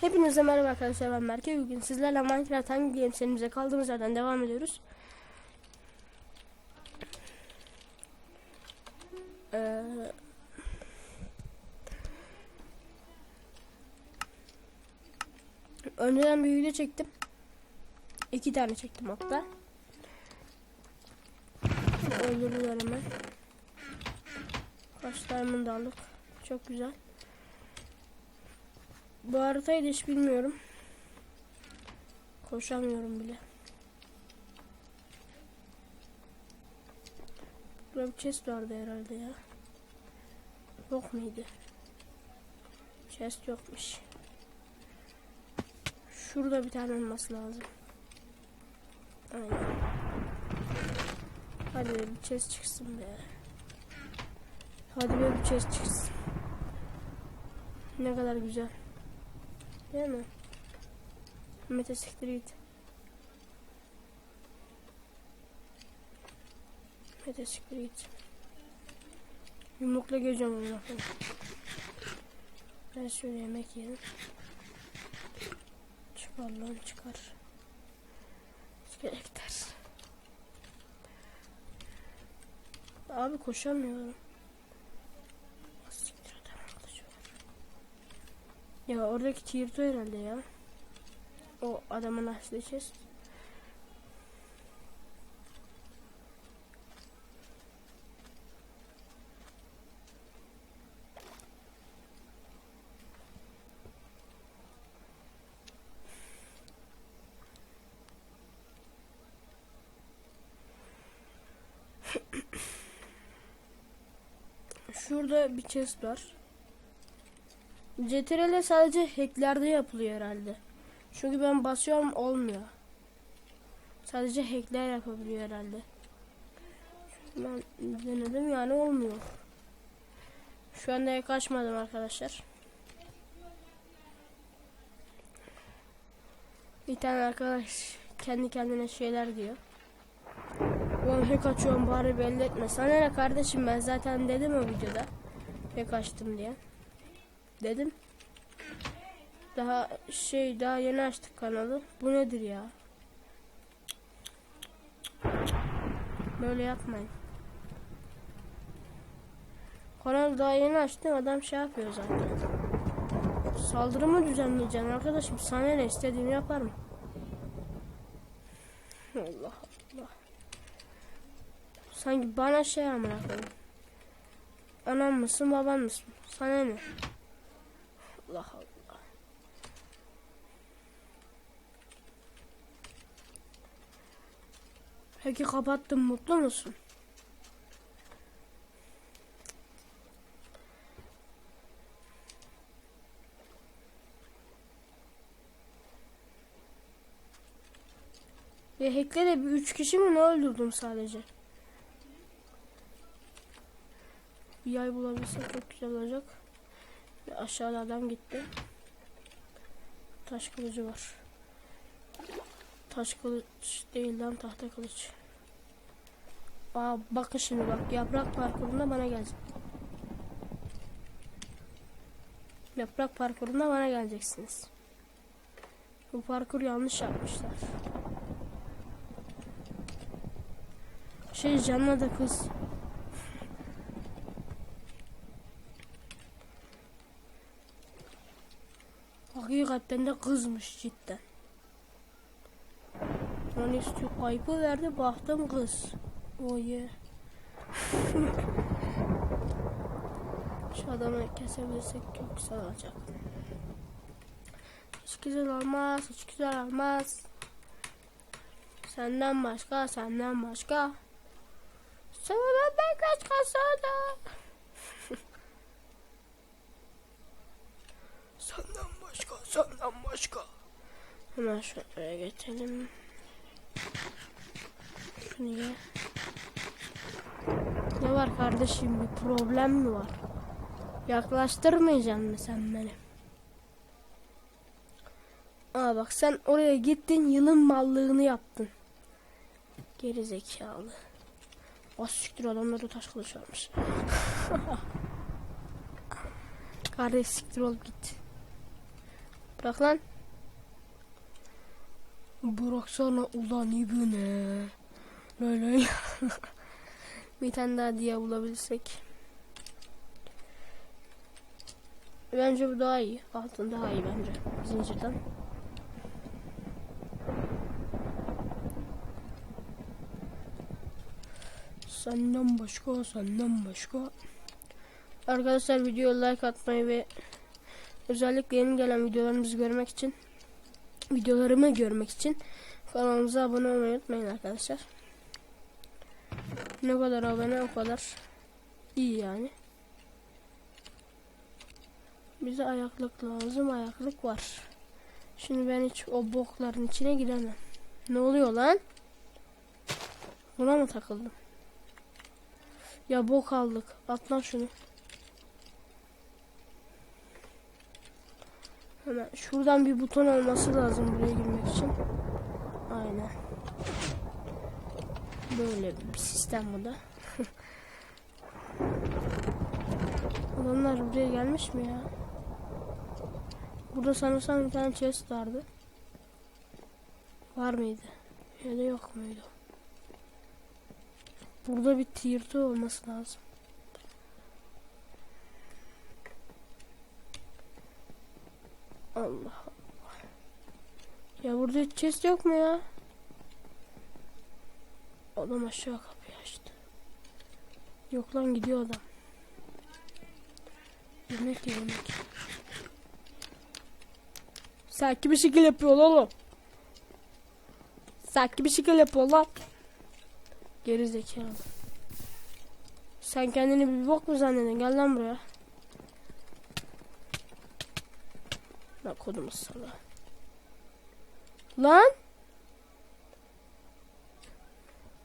Hepinize merhaba arkadaşlar ben Berke. Bugün sizlerle Minecraft hangi game kaldığımız yerden devam ediyoruz. Ee, önceden bir video çektim. İki tane çektim hatta. Öldürdüler hemen. Kaç diamond aldık. Çok güzel. Bu haritayı hiç bilmiyorum. Koşamıyorum bile. Burada bir chest vardı herhalde ya. Yok muydu? Chest yokmuş. Şurada bir tane olması lazım. Aynen. Hadi bir chest çıksın be. Hadi be bir chest çıksın. Ne kadar güzel. Değil mi? Mete siktir git. Mete siktir git. Yumrukla geleceğim onu. Ben şöyle yemek yiyelim. Çıkar lan çıkar. Abi koşamıyorum. Siktir adam kılıcı var. Ya oradaki Tirto herhalde ya. O adamın açtığı chest. Şurada bir chest var. CTRL sadece hacklerde yapılıyor herhalde. Çünkü ben basıyorum olmuyor. Sadece hackler yapabiliyor herhalde. Çünkü ben denedim yani olmuyor. Şu anda kaçmadım arkadaşlar. Bir tane arkadaş kendi kendine şeyler diyor. Ulan hack açıyorum bari belli etme. Sana ne kardeşim ben zaten dedim o videoda. Hack açtım diye. Dedim. Daha şey daha yeni açtık kanalı. Bu nedir ya? Böyle yapmayın. Kanalı daha yeni açtım adam şey yapıyor zaten. Saldırımı düzenleyeceğim arkadaşım. Sana ne istediğimi yaparım. Allah Allah. Sanki bana şey amına koyayım. Anam mısın baban mısın? Sana ne? Allah Allah. Peki kapattım mutlu musun? Ve hacklere bir üç kişi mi ne öldürdüm sadece? Bir yay bulabilsek çok güzel olacak. Ve aşağıda adam gitti. Taş kılıcı var. Taş kılıç değil lan tahta kılıç. Aa bakın şimdi bak yaprak parkurunda bana gelecek. Yaprak parkurunda bana geleceksiniz. Bu parkur yanlış yapmışlar. Şey canına da kız. Hakikaten de kızmış cidden. Yani istiyor kaybı verdi baktım kız. Yeah. Şu adamı kesebilirsek çok güzel olacak. Hiç güzel olmaz, hiç güzel olmaz. Senden başka, senden başka. Senden ben kaç kasada. senden başka, senden başka. Hemen şuraya geçelim. Şunu. Ne var kardeşim bir problem mi var? Yaklaştırmayacaksın mı sen beni? Aa bak sen oraya gittin yılın mallığını yaptın. Geri zekalı. Az siktir adamlarda taş kılıç varmış. Kardeş siktir olup git. Kalk lan. Bıraksana ulan ibine. Böyle bir tane daha diye bulabilirsek. Bence bu daha iyi. Altın daha iyi bence. Zincirden. Senden başka, senden başka. Arkadaşlar videoya like atmayı ve özellikle yeni gelen videolarımızı görmek için videolarımı görmek için kanalımıza abone olmayı unutmayın arkadaşlar. Ne kadar abone o kadar iyi yani. Bize ayaklık lazım. Ayaklık var. Şimdi ben hiç o bokların içine giremem. Ne oluyor lan? Buna mı takıldım? Ya bok aldık. At şunu. Hemen şuradan bir buton olması lazım buraya girmek için. Aynen. Böyle bir sistem bu da. Adamlar buraya gelmiş mi ya? Burada sanırsam bir tane chest vardı. Var mıydı? Ya da yok muydu? Burada bir tier 2 olması lazım. Allah Allah. Ya burada hiç chest yok mu ya? Adam aşağı kapıyı açtı. Yok lan gidiyor adam. Yemek ye, yemek. Sanki bir şekil yapıyor oğlum. Sanki bir şekil yapıyor lan. Geri zekalı. Sen kendini bir bok mu zannedin? Gel lan buraya. Lan kodumuz sana. Lan.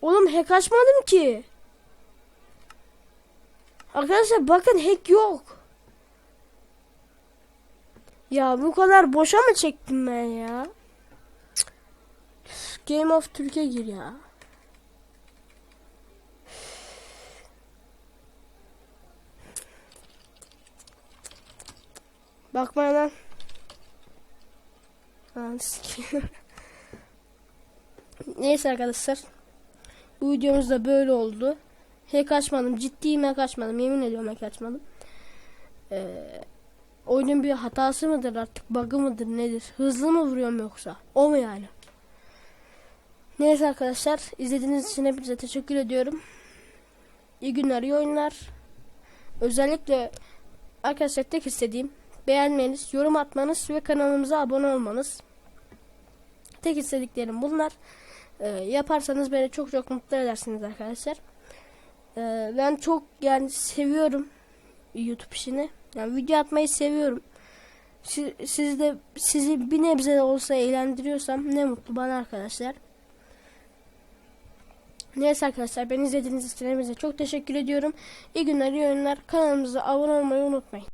Oğlum hack açmadım ki. Arkadaşlar bakın hack yok. Ya bu kadar boşa mı çektim ben ya? Game of Türkiye gir ya. Bakma lan. Neyse arkadaşlar. Bu videomuz da böyle oldu. Hack açmadım. Ciddiyim hack açmadım. Yemin ediyorum hack açmadım. Ee, oyunun bir hatası mıdır artık? Bug'ı mıdır nedir? Hızlı mı vuruyorum yoksa? O mu yani? Neyse arkadaşlar. izlediğiniz için hepinize teşekkür ediyorum. İyi günler, iyi oyunlar. Özellikle arkadaşlar tek istediğim beğenmeniz, yorum atmanız ve kanalımıza abone olmanız. Tek istediklerim bunlar. Ee, yaparsanız beni çok çok mutlu edersiniz arkadaşlar. Ee, ben çok yani seviyorum YouTube işini. Yani video atmayı seviyorum. Siz, siz de sizi bir nebze de olsa eğlendiriyorsam ne mutlu bana arkadaşlar. Neyse arkadaşlar beni izlediğiniz için çok teşekkür ediyorum. İyi günler, iyi oyunlar. Kanalımıza abone olmayı unutmayın.